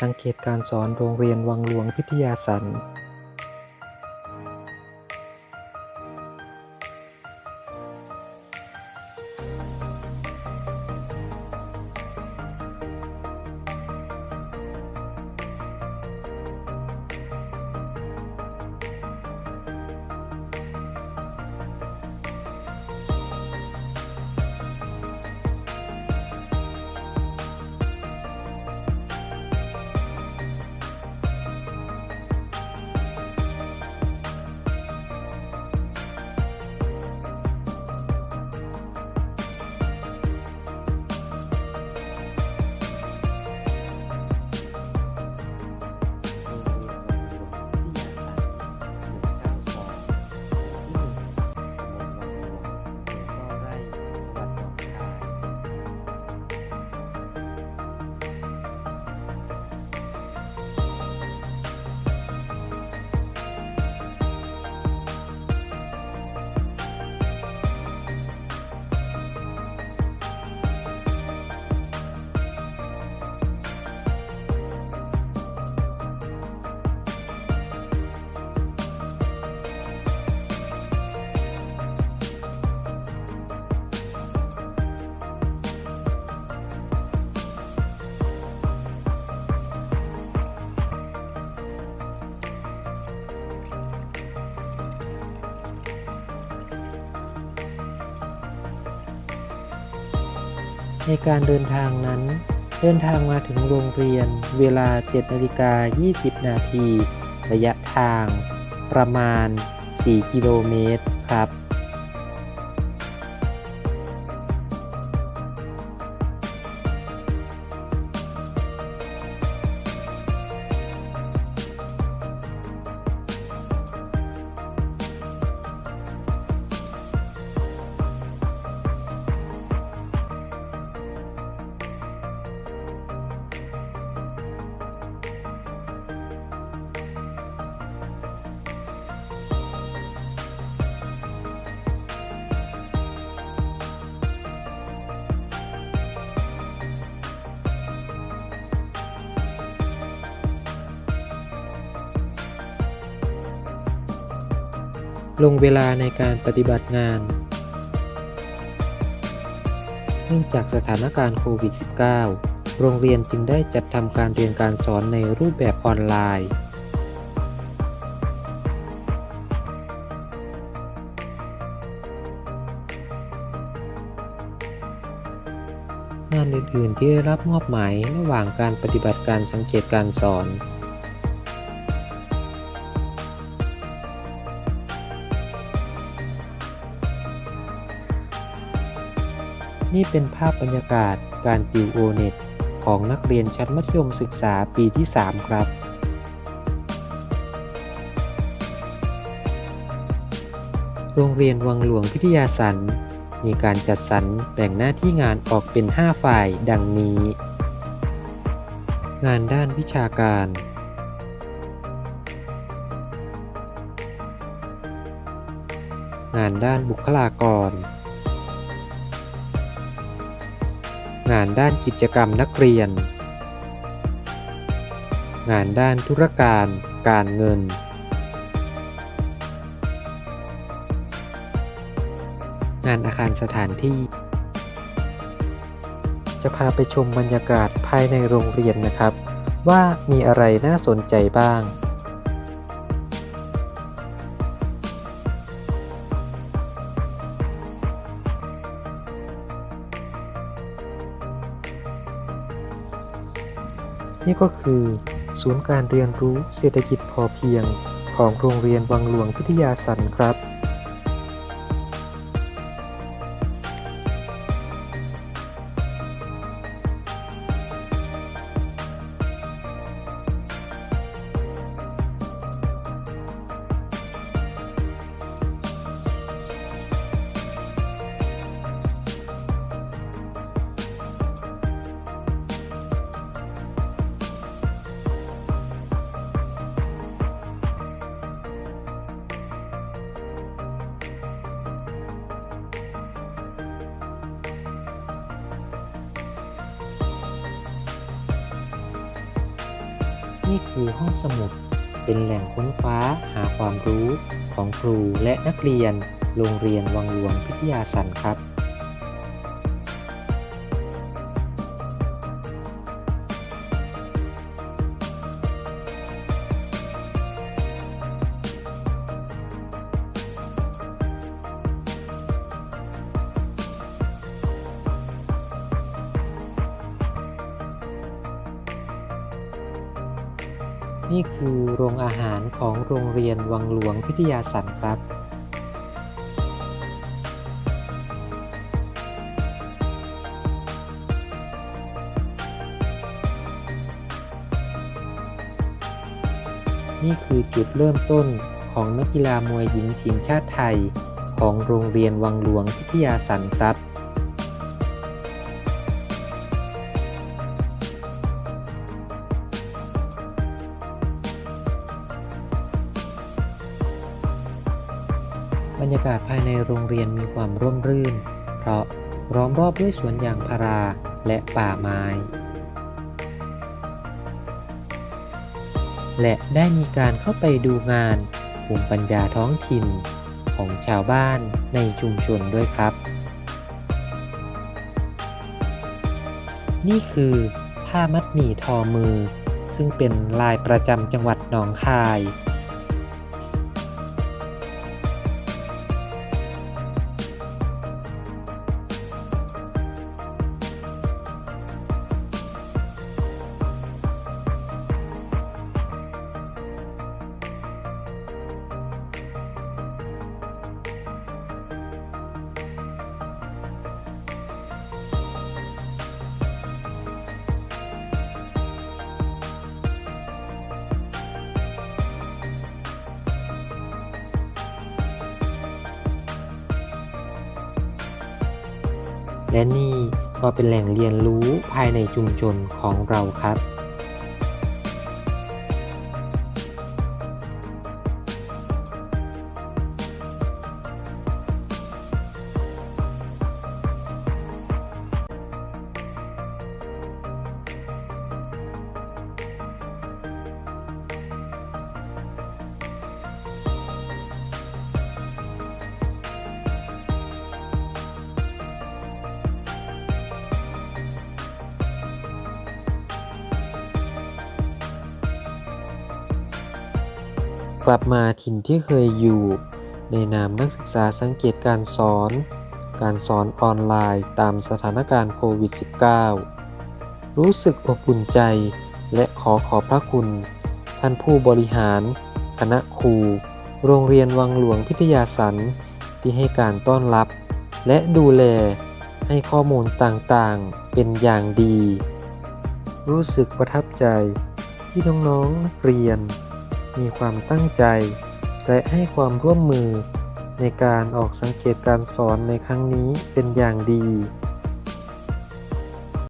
สังเกตการสอนโรงเรียนวังหลวงพิทยาสัน ในการเดินทางนั้น เดินทางมาถึงโรงเรียนเวลา 7นาฬิกา20 นาที ระยะทาง ประมาณ 4 กิโลเมตรครับ ลงเวลาในการปฏิบัติงาน เนื่องจากสถานการณ์โควิด -19 โรงเรียนจึงได้จัดทำการเรียนการสอนในรูปแบบออนไลน์ งานอื่น ๆ ที่ได้รับมอบหมายระหว่างการปฏิบัติการสังเกตการสอน นี่เป็นภาพบรรยากาศการติวโอเน็ตของนักเรียนชั้นมัธยมศึกษาปีที่ 3 ครับโรงเรียนวังหลวงพิทยาสันมีการจัดสรรแบ่งหน้าที่งานออกเป็น 5 ฝ่ายดังนี้ งานด้านวิชาการ งานด้านบุคลากร งานด้านกิจกรรมนักเรียน งานด้านธุรการการเงิน งานอาคารสถานที่ จะพาไปชมบรรยากาศภายในโรงเรียนนะครับ ว่ามีอะไรน่าสนใจบ้าง นี่ก็คือ ศูนย์การเรียนรู้เศรษฐกิจพอเพียง ของโรงเรียนวังหลวงพิทยาสันครับ นี่คือห้องสมุด เป็นแหล่งค้นคว้าหาความรู้ของครูและนักเรียน โรงเรียนวังหลวงพิทยาสันครับ นี่คือโรงอาหารของโรงเรียนวังหลวงพิทยาสันครับ นี่คือจุดเริ่มต้นของนักกีฬามวยหญิงทีมชาติไทย ของโรงเรียนวังหลวงพิทยาสันครับ บรรยากาศภายในโรงเรียนมีความร่มรื่น เพราะล้อมรอบด้วยสวนยางพาราและป่าไม้ และได้มีการเข้าไปดูงานภูมิปัญญาท้องถิ่นของชาวบ้านในชุมชนด้วยครับ นี่คือผ้ามัดหมี่ทอมือ ซึ่งเป็นลายประจำจังหวัดหนองคาย และนี่ก็เป็นแหล่งเรียนรู้ภายในชุมชนของเราครับ ลับมาถิ่นที่เคยอยู่ ในนามนักศึกษาสังเกตการสอน การสอนออนไลน์ตามสถานการณ์โควิด -19 รู้สึกอบอุ่นใจ และขอขอบพระคุณ ท่านผู้บริหาร คณะครู โรงเรียนวังหลวงพิทยาสันที่ให้การต้อนรับ และดูแลให้ข้อมูลต่างๆ เป็นอย่างดี รู้สึกประทับใจที่น้องๆนักเรียน มีความตั้งใจ และให้ความร่วมมือในการออกสังเกตการสอนในครั้งนี้เป็นอย่างดี